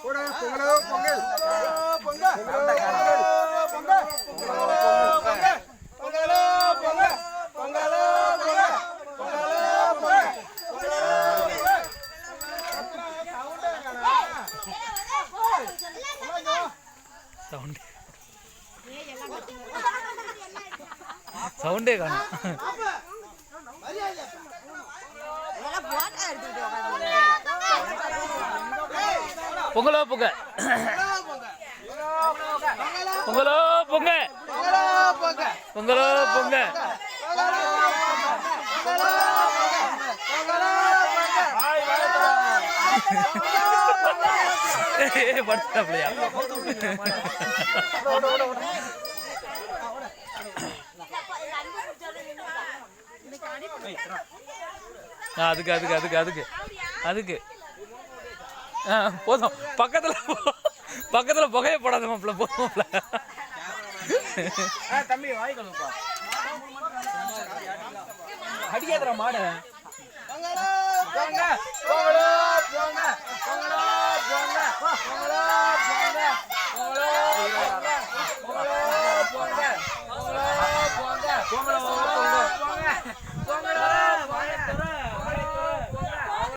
போடா பொங்கலோ பொங்கல் பொங்கல் பொங்கல் பொங்கல் பொங்கல் பொங்கலோ பொங்கல் பொங்கலோ பொங்கல் பொங்கலோ பொங்கல் சவுண்டே காணும். பொங்கலோ பொங்க. பொங்கலோ பொங்க. பொங்கலோ பொங்க. படுத்தாப்லையா அதுக்கு அதுக்கு அதுக்கு அதுக்கு. அதுக்கு. ஆ போதும். பக்கத்தில் பக்கத்தில் புகையை போடாத மாப்பிள்ள போதும்ல தம்பி வாய் கழுவுப்பா. அடிக்காதடா போங்க பொங்கலோ பொங்க